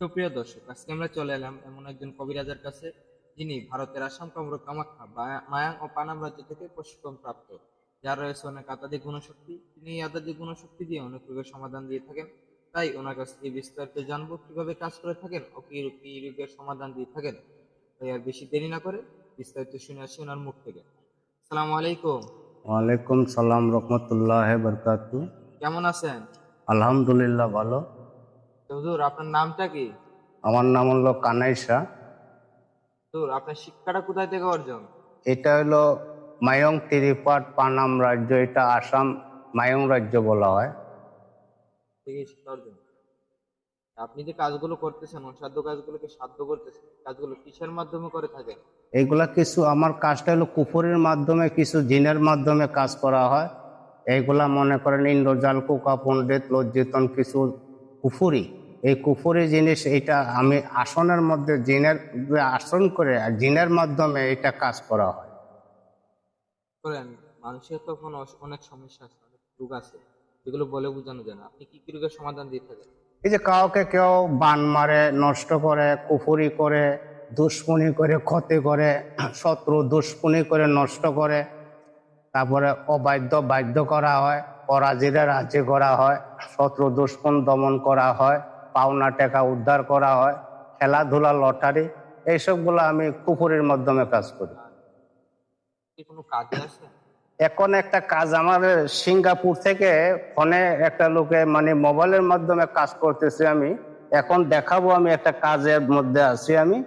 সুপ্রিয় দর্শক আজকে আমরা চলে এলাম এমন একজন কবিরাজের কাছে যিনি ভারতের আসাম কামরূপ কামাখ্যা মায়াং ও পানাম রাজ্য থেকে প্রশিক্ষণ প্রাপ্ত। যার রয়েছে অনেক আধ্যাত্মিক গুণশক্তি তিনি এই আধ্যাত্মিক গুণশক্তি দিয়ে অনেক রোগের সমাধান দিয়ে থাকেন। তাই ওনার কাছ থেকে বিস্তারিত জানব কীভাবে কাজ করে থাকেন ও কি কি রোগের সমাধান দিয়ে থাকেন। তাই আর বেশি দেরি না করে বিস্তারিত শুনে আসি ওনার মুখ থেকে। আসসালামু আলাইকুম। ওয়ালাইকুম সালাম রহমতুল্লাহ বরকাতু কেমন আছেন? আলহামদুলিল্লাহ ভালো। হুজুর আপনার নামটা কি? আমার নাম হলো কানাইশা। হুজুর আপনার শিক্ষাটা কোথায় থেকে অর্জন? এটা হলো মায়ং তিরিপাট পানাম রাজ্য এটা আসাম মায়ং রাজ্য বলা হয়। থেকে শিক্ষা অর্জন। আপনি যে কাজগুলো করতেছেন অসাধ্য কাজগুলোকে সাধ্য করতেছেন কাজগুলো কিসের মাধ্যমে করে থাকেন? এইগুলা কিছু আমার কাজটা হলো কুফুরির মাধ্যমে কিছু জিনের মাধ্যমে কাজ করা হয়। এইগুলা মনে করেন ইন্দ্রজাল কুকা পণ্ডিত লজ্জিতন কিছু কুফুরি। এই কুফুরি জিনিস এটা আমি আসনের মধ্যে জিনের আসন করে আর জিনের মাধ্যমে এটা কাজ করা হয়। মানুষের তখন অনেক সমস্যা আছে রোগ আছে যেগুলো বলে বোঝানো যায় না। আপনি কি কি রোগের সমাধান দিয়ে থাকেন? এই যে কাউকে কেউ বান মারে নষ্ট করে কুফুরি করে দুশ্মনী করে ক্ষতি করে শত্রু দুশ্মনী করে নষ্ট করে তারপরে অবাধ্য বাধ্য করা হয় পরাজিরে রাজি করা হয় শত্রু দুশ্মন দমন করা হয় পাওনা টাকা উদ্ধার করা হয় খেলাধুলা লটারি এইসবগুলো আমি কুফুরির মাধ্যমে কাজ করি। এখন একটা কাজ আমার সিঙ্গাপুর থেকে ফোনে একটা লোকে মানে মোবাইলের মাধ্যমে কাজ করতেছি আমি। এখন দেখাবো আমি একটা কাজের মধ্যে আছি আমি।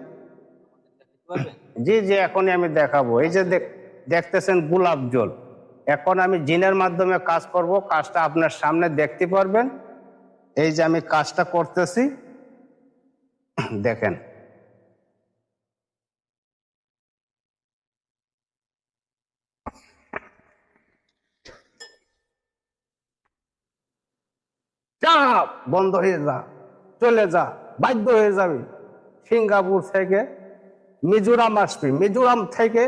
জি জি এখনই আমি দেখাবো। এই যে দেখতেছেন গোলাপ জল। এখন আমি জিনের মাধ্যমে কাজ করব কাজটা আপনার সামনে দেখতে পারবেন। এই যে আমি কাজটা করতেছি দেখেন। যা বন্ধ হয়ে যা চলে যা বাধ্য হয়ে যাবি। সিঙ্গাপুর থেকে মিজোরাম আসবি মিজোরাম থেকে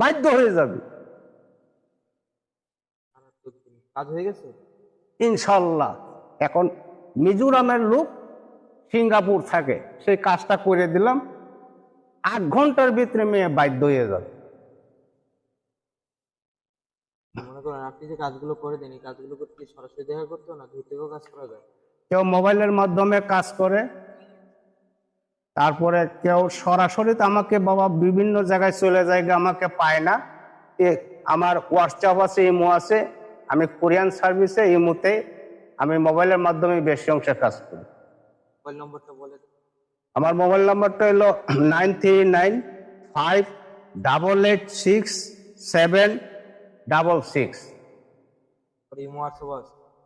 বাধ্য হয়ে যাবি। কাজ হয়ে গেছে? ইনশাল্লাহ। এখন মিজোরামের লোক সিঙ্গাপুর থাকে। সেই কাজটা করে দিলাম। আট ঘণ্টার ভিতরে মেয়ে বাধ্য হয়ে যাবে। মনে করেন আপনি যে কাজগুলো করে দেন এই কাজগুলো করতে সরাসরি দেখা করতে না? দূর থেকেও কাজ করা যায়। কেউ মোবাইলের মাধ্যমে কাজ করে তারপরে কেউ সরাসরি তো আমাকে বাবা বিভিন্ন জায়গায় চলে যায় আমাকে পায় না। আমার হোয়াটসঅ্যাপ আছে ইমো আছে আমি কোরিয়ান সার্ভিসে ইমোতে আমি মোবাইলের মাধ্যমে বেশি অংশে কাজ করি। মোবাইল নম্বরটা বলে আমার মোবাইল নাম্বারটা হলো nine three nine five double eight six seven double six.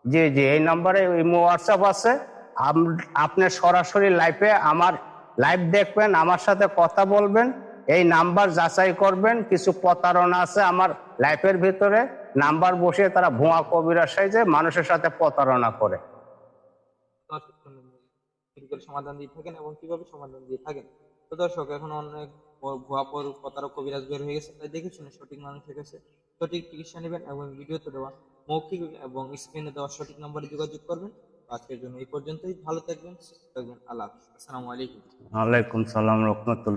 জি জি এই নাম্বারে ইমো হোয়াটসঅ্যাপ আছে। আপনি সরাসরি লাইভে আমার লাইভ দেখবেন আমার সাথে কথা বলবেন। এই নাম্বার যাচাই করবেন কিছু প্রতারণা আছে আমার লাইফের ভিতরে নাম্বার বসে তারা ভুয়া কবিরা সাইজে মানুষের সাথে প্রতারণা করে। সমাধান দিয়ে থাকেন এবং কীভাবে সমাধান দিয়ে থাকেন? তো দর্শক এখন অনেক ভুয়া পর প্রতারক কবিরাজ বের হয়ে গেছে তাই দেখে শুনে সঠিক মানুষের কাছে সঠিক চিকিৎসা নেবেন এবং ভিডিওতে দেওয়া মৌখিক এবং স্ক্রিনে দেওয়া সঠিক নম্বরে যোগাযোগ করবেন। আজকের জন্য এই পর্যন্তই ভালো থাকবেন সুস্থ থাকবেন আল্লাহ। আসসালামু আলাইকুম। ওয়ালাইকুম সালাম রহমতুল্লাহ।